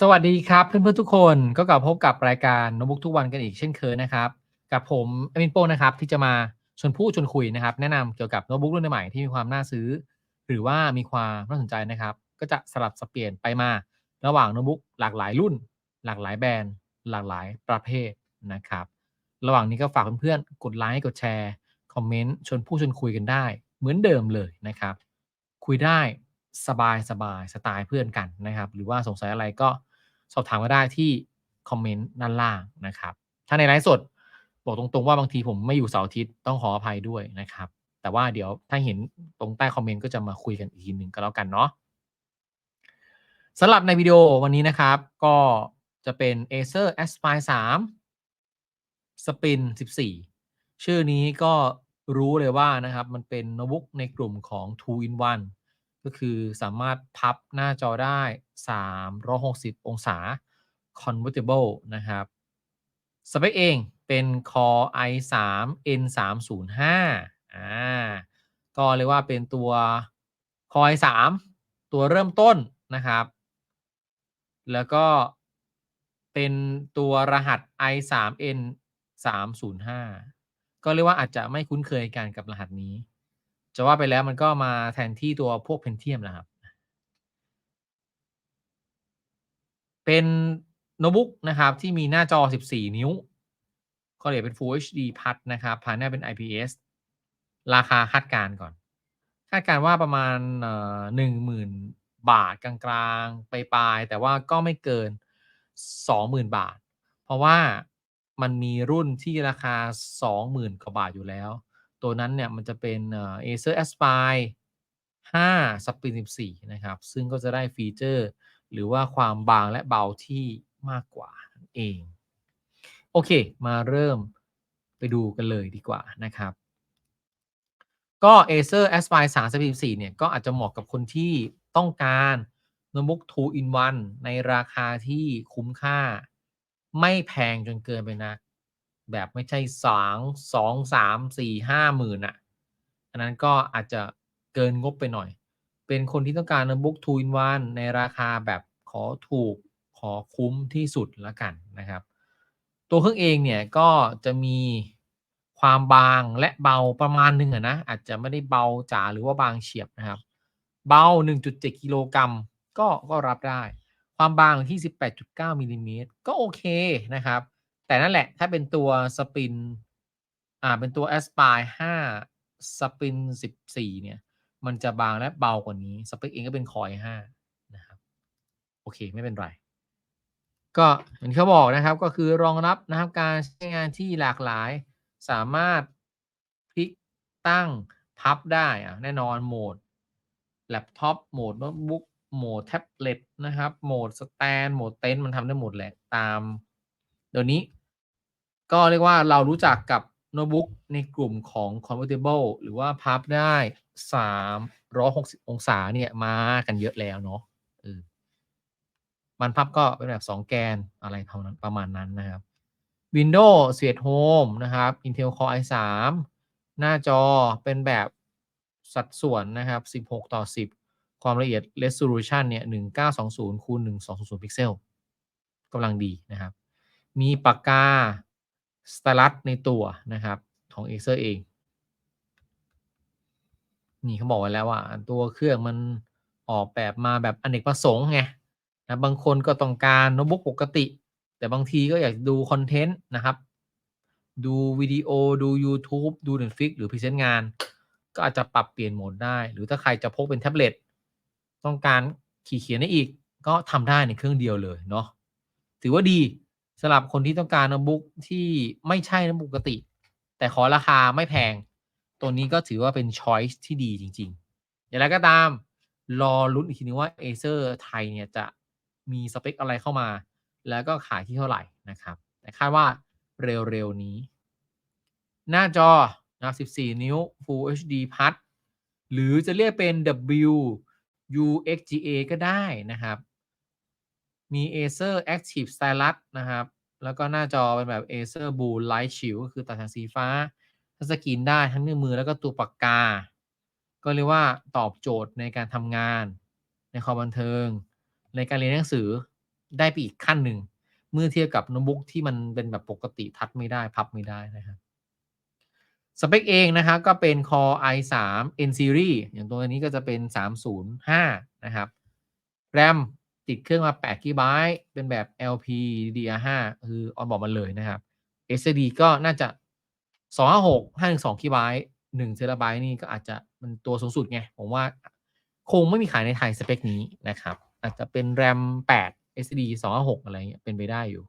สวัสดีครับเพื่อนๆทุกคนก็กลับพบกับรายการโน้ตบุ๊กทุกวันกันอีกเช่นเคยนะครับกับผมแอมินโป้นะครับที่จะมาชวนพูดชวนคุยนะครับ แนะนำเกี่ยวกับโน้ตบุ๊กรุ่นใหม่ที่มีความน่าซื้อ หรือว่ามีความน่าสนใจนะครับ ก็จะสลับสเปลี่ยนไปมาระหว่างโน้ตบุ๊กหลากหลายรุ่น หลากหลายแบรนด์ หลากหลายประเภทนะครับ ระหว่างนี้ก็ฝากเพื่อนๆกดไลค์กดแชร์คอมเมนต์ชวนพูดชวนคุยกันได้ เหมือนเดิมเลยนะครับ คุยได้สบายสบายสไตล์เพื่อนกันนะครับ หรือว่าสงสัยอะไรก็ สอบถามก็ได้ที่คอมเมนต์ด้านล่างนะครับ ถ้าในไลฟ์สดบอกตรงๆว่าบางทีผมไม่อยู่เสาร์อาทิตย์ต้องขออภัยด้วยนะครับ แต่ว่าเดี๋ยวถ้าเห็นตรงใต้คอมเมนต์ก็จะมาคุยกันอีกทีหนึ่งก็แล้วกันเนาะสำหรับในวิดีโอวันนี้นะครับ ก็จะเป็น Acer Aspire 3 Spin 14 ชื่อนี้ก็รู้เลยว่านะครับ มันเป็นโน้ตบุ๊กในกลุ่มของ 2 in 1 ก็คือสามารถพับหน้าจอได้ 360 องศา convertible นะครับสเปคเองเป็น Core i3 N305 อ่าก็เรียกว่าเป็นตัว Core i3 ตัวเริ่มต้นนะครับ แล้วก็เป็นตัวรหัส i3n305 ก็เรียกว่าอาจจะไม่คุ้นเคยกันกับรหัสนี้ จะว่าไปแล้วมันก็มาแทนที่ตัวพวก Pentium นะครับ เป็นโน้ตบุ๊กนะครับที่มีหน้าจอ 14 นิ้ว ก็เรียกเป็น Full HD พัดนะครับภายในเป็น IPS ราคาคาดการณ์ก่อน คาดการณ์ว่าประมาณหนึ่งหมื่นบาทกลางๆไปลาย แต่ว่าก็ไม่เกิน 20,000 บาท เพราะว่ามันมีรุ่นที่ราคา 20,000 กว่าบาทอยู่แล้ว ตัวนั้นเนี่ยมันจะเป็นเอ่อ Acer Aspire 5 Spin 14นะครับ ซึ่งก็จะได้ฟีเจอร์ หรือว่าความบางและเบาที่มากกว่าเอง โอเค มาเริ่มไปดูกันเลยดีกว่านะครับ ก็ Acer Aspire 3 Spin 14เนี่ย ก็อาจจะเหมาะกับคนที่ต้องการโน้ตบุ๊ก2 in 1ในราคาที่คุ้มค่า ไม่แพงจนเกินไปนะ แบบไม่ใช่สองสองสามสี่ห้าหมื่นอะ อันนั้นก็อาจจะเกินงบไปหน่อย เป็นคนที่ต้องการโน้ตบุ๊ก2 in 1ในราคาแบบขอถูกขอคุ้มที่สุดล้วกันนะครับ ตัวเครื่องเองเนี่ยก็จะมีความบางและเบาประมาณหนึ่งอะนะอาจจะไม่ได้เบาจ๋าหรือว่าบางเฉียบนะครับ เบา 1.7 กิโลกรัมก็ก็รับได้ ความบางที่ 18.9มิลลิเมตรก็โอเคนะครับ แต่นั่นแหละ ถ้าเป็นตัวสปิน อ่า เป็นตัว Aspire 5สปิน14เนี่ย มันจะบางและเบากว่านี้ สเปคเองก็เป็นคอย5นะครับ โอเค ไม่เป็นไร ก็อย่างที่เขาบอกนะครับ ก็คือรองรับนะครับการใช้งานที่หลากหลาย สามารถพลิกตั้งพับได้อะแน่นอนโหมดแล็ปท็อปโหมดโน้ตบุ๊กโหมดแท็บเล็ตนะครับ โหมดสแตน โหมดเต็นท์มันทำได้หมดแหละ ตามเดี๋ยวนี้ ก็เรียกว่าเรารู้จักกับโน้ตบุ๊กในกลุ่มของ convertible หรือว่าพับได้ 360 องศาเนี่ยมากันเยอะแล้วเนาะมันพับก็เป็นแบบ 2 แกนอะไรเท่านั้นประมาณนั้นนะครับ Windows 11 Home นะครับ Intel Core i3 หน้าจอเป็นแบบสัดส่วนนะครับ 16 ต่อ 10 ความละเอียด resolution เนี่ย 1920คูณ1200 พิกเซลกำลังดีนะครับ มีปากกา สตลัสในตัวนะครับของ Acer เอง นี่เขาบอกไว้แล้วว่า ตัวเครื่องมันออกแบบมาแบบอเนกประสงค์ไงนะบางคนก็ต้องการโน้ตบุ๊กปกติ แต่บางทีก็อยากดูคอนเทนต์นะครับ ดูวิดีโอดู YouTube ดู Netflix หรือพรีเซนต์งาน ก็อาจจะปรับเปลี่ยนโหมดได้ หรือถ้าใครจะพกเป็นแท็บเล็ตต้องการขี่เขียนได้อีก ก็ทำได้ในเครื่องเดียวเลยเนาะถือว่าดี สำหรับคนที่ต้องการโน้ตบุ๊กที่ไม่ใช่โน้ตบุ๊กปกติ แต่ขอราคาไม่แพง ตัวนี้ก็ถือว่าเป็นช้อยส์ที่ดีจริง ๆ อย่างไรก็ตาม รอลุ้นอีกทีนึงว่า Acer ไทยเนี่ยจะมีสเปคอะไรเข้ามา แล้วก็ขายที่เท่าไหร่นะครับ แต่คาดว่าเร็ว ๆ นี้ หน้าจอนะ14 นิ้ว Full HD พัดหรือจะเรียกเป็น W UXGA ก็ได้นะครับ มี Acer Active Stylus นะครับ แล้วก็หน้าจอเป็นแบบ Acer Blue Light Shield ก็คือตัดแสงสีฟ้าทัชสกรีนได้ทั้งนิ้วมือแล้วก็ตัวปากกา ก็เรียกว่าตอบโจทย์ในการทำงาน ในความบันเทิง ในการเรียนหนังสือได้ไปอีกขั้นหนึ่ง เมื่อเทียบกับโน้ตบุ๊กที่มันเป็นแบบปกติทัชไม่ได้พับไม่ได้นะครับสเปคเองนะครับก็เป็น Core i3 N Series อย่างตัวนี้ก็จะเป็น 305 นะครับ RAM ติดเครื่องมา8 GB เป็นแบบ LPDDR5 คือออนบอกมาเลยนะครับ SSD ก็น่าจะ 256 512 GB 1 TB นี่ก็อาจจะมันตัวสูงสุดไง ผมว่าคงไม่มีขายในไทยสเปคนี้นะครับ อาจจะเป็น RAM 8 SSD 256 อะไรเงี้ยเป็นไปได้อยู่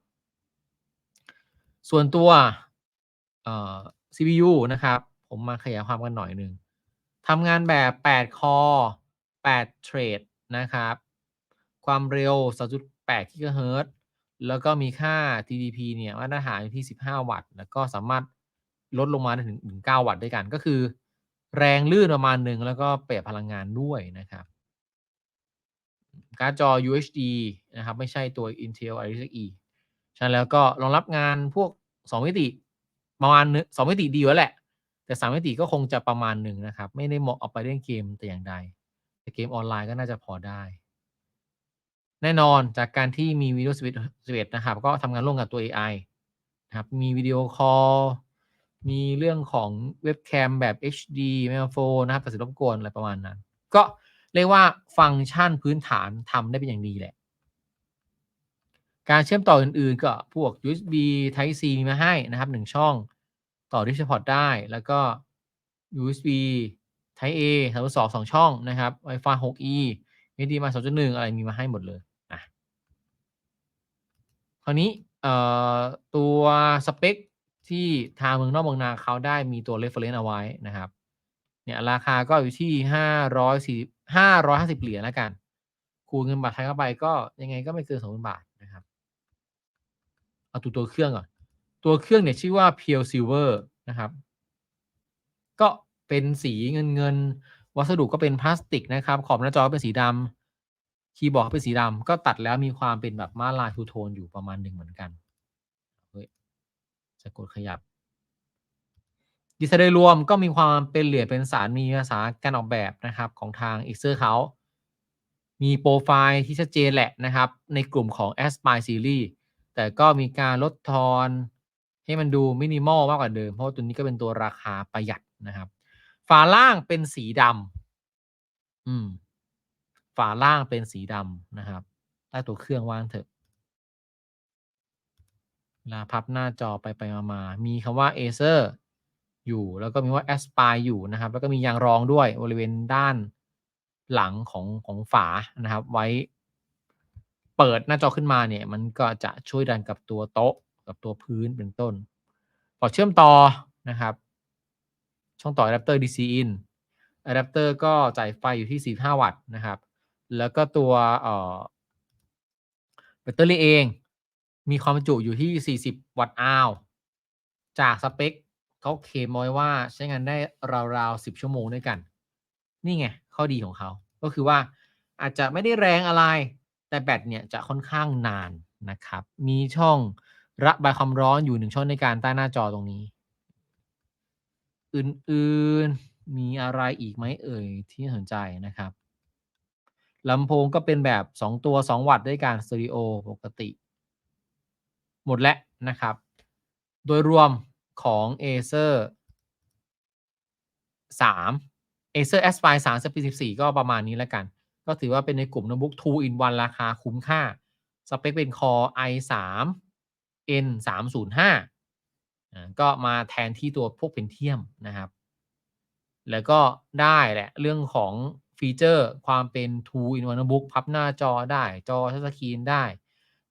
ส่วนตัวเอ่อ CPU นะครับ ผมมาขยายความกันหน่อยหนึ่งทำงานแบบ 8 คอ8เทรดนะครับ ความเร็ว 2.8กิกะเฮิรตซ์แล้วก็มีค่า TDP เนี่ยมาตรฐานอยู่ที่ 15 วัตต์ แล้วก็สามารถลดลงมาได้ถึงถึง9วัตต์ด้วยกัน ก็คือ แรงลื่นประมาณหนึ่งแล้วก็ประหยัดพลังงานด้วยนะครับ การ์ดจอ UHD นะครับ ไม่ใช่ตัว Intel Iris e ฉะนั้นแล้วก็รองรับงานพวก 2 มิติ ประมาณนึง2มิติดีอยู่แล้วแหละ แต่ 3 มิติก็คงจะประมาณหนึ่งนะครับ ไม่ได้เหมาะเอาไปเล่นเกมแต่อย่างใด แต่เกมออนไลน์ก็น่าจะพอได้ แน่นอนจากการที่มี Windows 11นะครับ ก็ทำงานร่วมกับตัว AI นะครับมีวิดีโอคอลมีเรื่องของเว็บแคมแบบ HD ไมโครโฟนนะครับตัดสินรบกวนอะไรประมาณนั้น ก็เรียกว่าฟังก์ชันพื้นฐานทำได้เป็นอย่างดีแหละ การเชื่อมต่ออื่นๆ ก็พวก USB Type C มีมาให้นะครับ1ช่องต่อ DisplayPort ได้แล้วก็ USB Type A 3.2 2ช่องนะครับ Wi-Fi 6E HDMI 2.1 อะไรมีมาให้หมดเลย ราวนี้เอ่อตัวสเปคที่ทางเมืองนอกเมืองนาเขาได้มีตัว reference เอาไว้นะครับเนี่ยราคาก็อยู่ที่540 550เหรียญแล้วกัน คูณเงินบาทไทยเข้าไปก็ยังไงก็ไม่เกิน2,000บาทนะครับ เอาตัวตัวเครื่องก่อน ตัวเครื่องเนี่ยชื่อว่า Pure Silver นะครับ ก็เป็นสีเงินเงิน วัสดุก็เป็นพลาสติกนะครับ ขอบหน้าจอเป็นสีดำ คีย์บอร์ดเป็นสีดำก็ตัดแล้วมีความเป็นแบบม้าลายทูโทนอยู่ประมาณหนึ่งเหมือนกันเฮ้ยจะกดขยับ ดีไซน์โดยรวมก็มีความเป็นเหลี่ยมเป็นสารมีภาษาการออกแบบนะครับของทาง e x e r เขา มีโปรไฟล์ที่ชัดเจนแหละนะครับ ในกลุ่มของ Aspire Series แต่ก็มีการลดทอนให้มันดูมินิมอลมากกว่าเดิม เพราะตัวนี้ก็เป็นตัวราคาประหยัดนะครับ ฝาล่างเป็นสีดำอืม ฝาล่างเป็นสีดำนะครับใต้ตัวเครื่องว่างเถอะเวลาพับหน้าจอไปไปมามามีคำว่า Acer อยู่ แล้วก็มีว่า Aspire อยู่นะครับ แล้วก็มียางรองด้วยบริเวณด้านหลังของของฝานะครับ ไว้ เปิดหน้าจอขึ้นมาเนี่ย มันก็จะช่วยดันกับตัวโต๊ะกับตัวพื้นเป็นต้น พอเชื่อมต่อนะครับ ช่องต่ออะแดปเตอร์ DC in อะแดปเตอร์ก็จ่ายไฟอยู่ที่ 45 วัตต์นะครับ แล้วก็ตัวแบตเตอรี่เอง มีความจุอยู่ที่ 40 วัตต์อาวจากสเปคเขาเคมไว้ว่าใช้งานได้ราวๆ10 ชั่วโมงด้วยกัน นี่ไง ข้อดีของเขา ก็คือว่าอาจจะไม่ได้แรงอะไร แต่แบตเนี่ยจะค่อนข้างนานนะครับ มีช่องระบายความร้อนอยู่หนึ่งช่องในการใต้หน้าจอตรงนี้ อื่นๆ มีอะไรอีกไหมเอ่ยที่สนใจนะครับ ลำโพงก็เป็นแบบ2ตัว2วัตต์ด้วยการสเตอริโอปกติ หมดแล้วนะครับ โดยรวมของ Acer 3 Acer Aspire 3 Speed 14 ก็ประมาณนี้แล้วกัน ก็ถือว่าเป็นในกลุ่มโน้ตบุ๊ก2 in 1ราคาคุ้มค่า สเปคเป็น Core i3 N 3 0 5 ก็มาแทนที่ตัวพวกเพนเทียมนะครับ แล้วก็ได้แหละ เรื่องของ ฟีเจอร์ความเป็น2 in 1 notebook พับหน้าจอได้ จอทัชสกรีนได้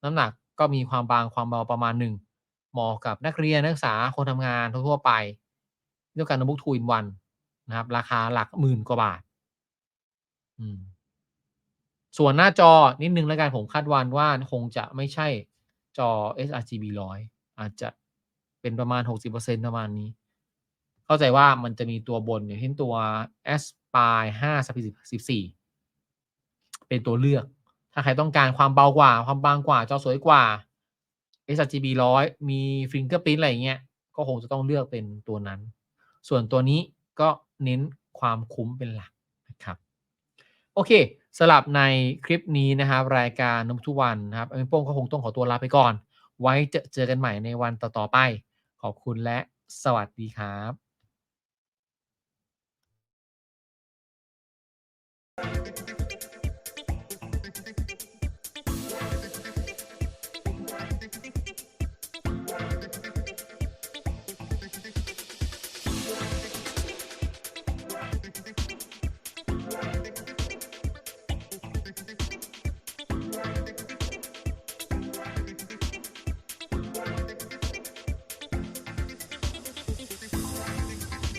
น้ำหนักก็มีความบางความเบาประมาณหนึ่งเหมาะกับนักเรียนนักศึกษาคนทำงานทั่วไปด้วยกันโน้ตบุ๊ก2 in 1นะครับ ราคาหลักหมื่นกว่าบาท ส่วนหน้าจอนิดนึงแล้วกันผมคาดวันว่าคงจะไม่ใช่จอ sRGB 100 อาจจะเป็นประมาณ 60%ประมาณนี้ เข้าใจว่ามันจะมีตัวบนอย่างเช่นตัว s Aspire 5 Speed 14เป็นตัวเลือก ถ้าใครต้องการความเบากว่า ความบางกว่า จอสวยกว่า sRGB 100มี Fingerprint อะไรเงี้ย ก็คงจะต้องเลือกเป็นตัวนั้น ส่วนตัวนี้ก็เน้นความคุ้มเป็นหลักนะครับ โอเคสำหรับในคลิปนี้นะครับ รายการนมทุกวันนะครับเอ็มโป้งก็คงต้องขอตัวลาไปก่อน ไว้เจอเจอกันใหม่ในวันต่อๆไป ขอบคุณและสวัสดีครับ